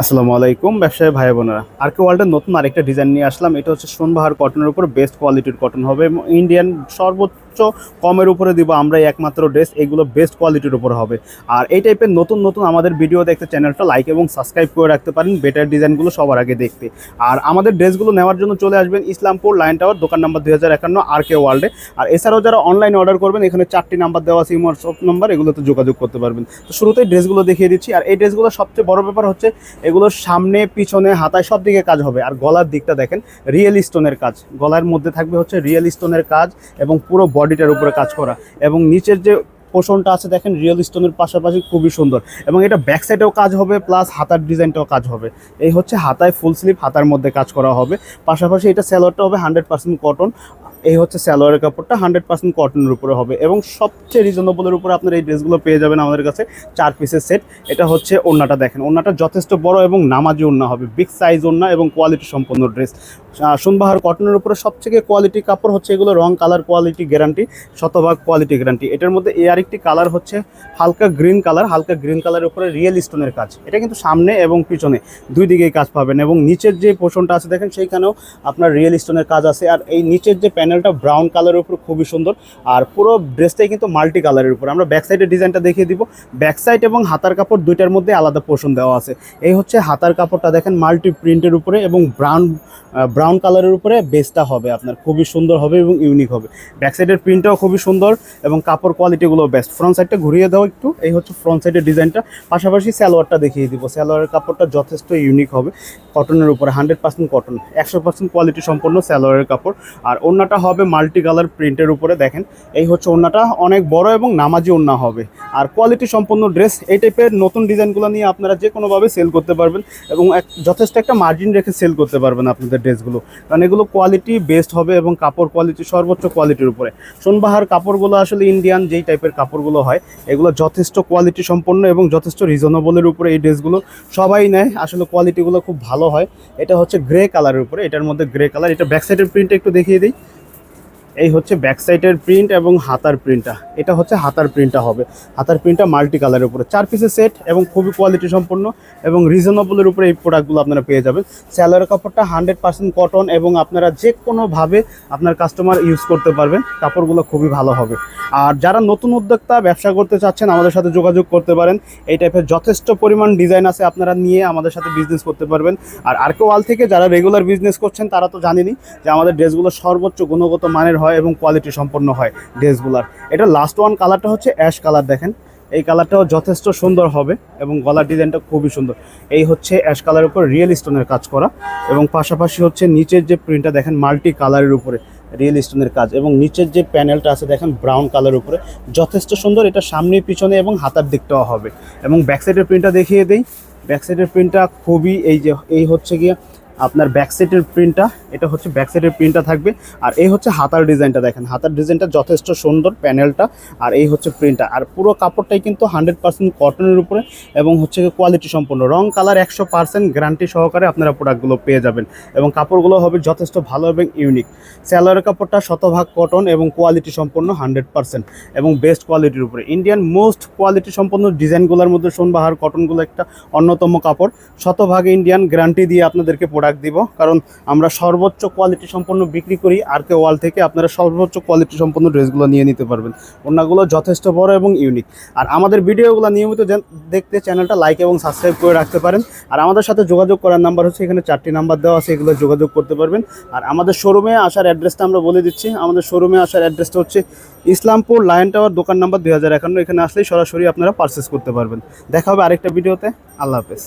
আসসালামু আলাইকুম, ব্যবসায়ী ভাই বোনেরা। আর কে ওয়ার্ল্ডের নতুন আরেকটা ডিজাইন নিয়ে আসলাম। এটা হচ্ছে সোনবাহার কটনের উপর বেস্ট কোয়ালিটির কটন হবে এবং ইন্ডিয়ান সর্বোচ্চ কমের উপরে দিব আমরা একমাত্র ড্রেস এগুলো বেস্ট কোয়ালিটির উপর হবে। আর এই টাইপের নতুন নতুন আমাদের ভিডিও দেখতে চ্যানেলটা লাইক এবং সাবস্ক্রাইব করে রাখতে পারেন বেটার ডিজাইনগুলো সবার আগে দেখতে। আর আমাদের ড্রেসগুলো নেওয়ার জন্য চলে আসবেন ইসলামপুর লাইন টাওয়ার দোকান নাম্বার দুই হাজার একান্ন আর কে ওয়ার্ল্ডে আর এছাড়াও যারা অনলাইন অর্ডার করবেন, এখানে চারটি নাম্বার দেওয়া আছে ইমোর সব নাম্বার এগুলোতে যোগাযোগ করতে পারবেন। তো শুরুতেই ড্রেসগুলো দেখিয়ে দিচ্ছি। আর এই ড্রেসগুলো সবচেয়ে বড় ব্যাপার হচ্ছে এগুলোর সামনে, পিছনে, হাতায় সব দিকে কাজ হবে। আর গলার দিকটা দেখেন রিয়েল স্টোনের কাজ। গলার মধ্যে থাকবে হচ্ছে রিয়েল স্টোনের কাজ এবং পুরো বডিটার উপরে কাজ করা এবং নিচের যে পোষণটা আছে দেখেন রিয়েল স্টোনের পাশাপাশি খুবই সুন্দর। এবং এটা ব্যাক সাইডেও কাজ হবে প্লাস হাতার ডিজাইনটাও কাজ হবে। এই হচ্ছে হাতায় ফুল স্লিপ হাতার মধ্যে কাজ করা হবে। পাশাপাশি এটা স্যালোয়ারটা হবে হান্ড্রেড পার্সেন্ট কটন এই হচ্ছে স্যালোয়ারের কাপড়টা হান্ড্রেড পার্সেন্ট কটনের উপরে হবে এবং সবচেয়ে রিজনেবলের উপরে আপনার এই ড্রেসগুলো পেয়ে যাবেন আমাদের কাছে চার পিসের সেট এটা হচ্ছে ওড়নাটা দেখেন। ওড়নাটা যথেষ্ট বড় এবং নামাজি ওড়না হবে। বিগ সাইজ ওড়না এবং কোয়ালিটি সম্পন্ন ড্রেস সোনবাহার কটনের উপরে সবথেকে কোয়ালিটি কাপড় হচ্ছে এগুলো রং কালার কোয়ালিটি গ্যারান্টি শতভাগ কোয়ালিটি গ্যারান্টি এটার মধ্যে এ আরেকটি কালার হচ্ছে হালকা গ্রিন কালার হালকা গ্রিন কালারের উপরে রিয়েল স্টোনের কাজ। এটা কিন্তু সামনে এবং পিছনে দুই দিকেই কাজ পাবেন এবং নিচের যে পোর্শনটা আছে দেখেন, সেইখানেও আপনার রিয়েল স্টোনের কাজ আছে। আর এই নিচের যে প্যানেলটা ব্রাউন কালারের উপর খুবই সুন্দর। আর পুরো ড্রেসটাই কিন্তু মাল্টি কালারের উপর। আমরা ব্যাক সাইডের ডিজাইনটা দেখিয়ে দিব। ব্যাক সাইড এবং হাতার কাপড় দুইটার মধ্যে আলাদা পোর্শন দেওয়া আছে। এই হচ্ছে হাতার কাপড়টা দেখেন মাল্টি প্রিন্টের উপরে এবং ব্রাউন ব্রাউন কালারের উপরে বেসটা হবে আপনার। খুবই সুন্দর হবে এবং ইউনিক হবে। ব্যাক সাইডের প্রিন্টটাও খুবই সুন্দর এবং কাপড় কোয়ালিটিগুলো বেস্ট ফ্রন্ট সাইডটা ঘুরিয়ে দাও একটু। এই হচ্ছে ফ্রন্ট সাইডের ডিজাইনটা পাশাপাশি স্যালোয়ারটা দেখিয়ে দিব। স্যালোয়ারের কাপড়টা যথেষ্ট ইউনিক হবে। কটনের উপরে হান্ড্রেড পার্সেন্ট কটন একশো পার্সেন্ট কোয়ালিটি সম্পন্ন স্যালোয়ারের কাপড়। আর ওড়নাটা হবে মাল্টি কালার প্রিন্টের উপরে, দেখেন। এই হচ্ছে ওড়নাটা অনেক বড় এবং নামাজি ওড়না হবে। আর কোয়ালিটি সম্পন্ন ড্রেস এই টাইপের নতুন ডিজাইনগুলো নিয়ে আপনারা যে কোনোভাবে সেল করতে পারবেন এবং এক, যথেষ্ট একটা মার্জিন রেখে সেল করতে পারবেন আপনাদের ড্রেসগুলো কারণ এগুলো কোয়ালিটি বেস্ট হবে এবং কাপড় কোয়ালিটি সর্বোচ্চ কোয়ালিটির উপরে। সোনবাহার কাপড়গুলো আসলে ইন্ডিয়ান যেই টাইপের কাপড়গুলো হয়, এগুলো যথেষ্ট কোয়ালিটি সম্পন্ন এবং যথেষ্ট রিজনেবলের উপরে এই ড্রেসগুলো সবাই নেয়। আসলে কোয়ালিটিগুলো খুব ভালো হয়। এটা হচ্ছে গ্রে কালারের উপরে। এটার মধ্যে গ্রে কালার। এটা ব্যাক সাইডের প্রিন্টটা একটু দেখিয়ে দিই। এই হচ্ছে ব্যাক সাইডের প্রিন্ট এবং হাতার প্রিন্টটা এটা হচ্ছে হাতার প্রিন্টটা হবে। হাতার প্রিন্টটা মাল্টি কালারের উপরে। চার পিসের সেট এবং খুবই কোয়ালিটি সম্পন্ন এবং রিজনেবলের উপরে এই প্রোডাক্টগুলো আপনারা পেয়ে যাবেন। স্যালোয়ার কাপড়টা হান্ড্রেড পার্সেন্ট কটন এবং আপনারা যে কোনোভাবে আপনার কাস্টমার ইউজ করতে পারবেন। কাপড়গুলো খুবই ভালো হবে। আর যারা নতুন উদ্যোক্তা, ব্যবসা করতে চাচ্ছেন, আমাদের সাথে যোগাযোগ করতে পারেন। এই টাইপের যথেষ্ট পরিমাণ ডিজাইন আছে আপনারা নিয়ে আমাদের সাথে বিজনেস করতে পারবেন। আর আরকে থেকে যারা রেগুলার বিজনেস করছেন, তারা তো জানেনই যে আমাদের ড্রেসগুলো সর্বোচ্চ গুণগত মানের হয় এবং কোয়ালিটি সম্পন্ন হয় ড্রেসগুলার। এটা লাস্ট ওয়ান কালারটা হচ্ছে অ্যাশ কালার দেখেন। এই কালারটাও যথেষ্ট সুন্দর হবে এবং গলার ডিজাইনটা খুবই সুন্দর। এই হচ্ছে অ্যাশ কালারের উপর রিয়েল স্টোনের কাজ করা এবং পাশাপাশি হচ্ছে নিচের যে প্রিন্টটা দেখেন মাল্টি কালারের উপরে রিয়েল স্টোনের কাজ এবং নিচের যে প্যানেলটা আছে দেখেন ব্রাউন কালার উপরে যথেষ্ট সুন্দর। এটা সামনে, পিছনে এবং হাতার দিকটাও হবে। এবং ব্যাক সাইডের প্রিন্টটা দেখিয়ে দেই। ব্যাক সাইডের প্রিন্টটা খুবই এই যে, এই হচ্ছে গিয়ে আপনার ব্যাক সাইডের প্রিন্টটা এটা হচ্ছে ব্যাক সাইডের প্রিন্টটা থাকবে। আর এই হচ্ছে হাতার ডিজাইনটা দেখেন। হাতার ডিজাইনটা যথেষ্ট সুন্দর প্যানেলটা আর এই হচ্ছে প্রিন্টটা আর পুরো কাপড়টাই কিন্তু হান্ড্রেড পার্সেন্ট কটনের উপরে এবং হচ্ছে কোয়ালিটি সম্পন্ন। রং কালার একশো পার্সেন্ট গ্যারান্টি সহকারে আপনারা প্রোডাক্টগুলো পেয়ে যাবেন এবং কাপড়গুলো হবে যথেষ্ট ভালো এবং ইউনিক স্যালোয়ারের কাপড়টা শতভাগ কটন এবং কোয়ালিটি সম্পন্ন হান্ড্রেড পার্সেন্ট এবং বেস্ট কোয়ালিটির উপরে। ইন্ডিয়ান মোস্ট কোয়ালিটি সম্পন্ন ডিজাইনগুলোর মধ্যে সোনবাহার কটনগুলো একটা অন্যতম কাপড়। শতভাগ ইন্ডিয়ান গ্যারান্টি দিয়ে আপনাদেরকে প্রোডাক্ট দিব, কারণ আমরা সর্বোচ্চ কোয়ালিটি সম্পন্ন বিক্রি করি, আর কে ওয়াল থেকে আপনারা সর্বোচ্চ কোয়ালিটি সম্পন্ন ড্রেসগুলো নিয়ে নিতে পারবেন। ওনাগুলো যথেষ্ট বড় এবং ইউনিক আর আমাদের ভিডিওগুলো নিয়মিত দেখতে চ্যানেলটা লাইক এবং সাবস্ক্রাইব করে রাখতে পারেন। আর আমাদের সাথে যোগাযোগ করার নাম্বার হচ্ছে, এখানে চারটি নাম্বার দেওয়া আছে, এগুলো যোগাযোগ করতে পারবেন। আর আমাদের শোরুমে আসার অ্যাড্রেসটা আমরা বলে দিচ্ছি। আমাদের শোরুমে আসার অ্যাড্রেসটা হচ্ছে ইসলামপুর লায়ন টাওয়ার দোকান নাম্বার দুই হাজার একান্ন। এখানে আসলেই সরাসরি আপনারা পারচেস করতে পারবেন। দেখা হবে আরেকটা ভিডিওতে। আল্লাহ হাফেজ।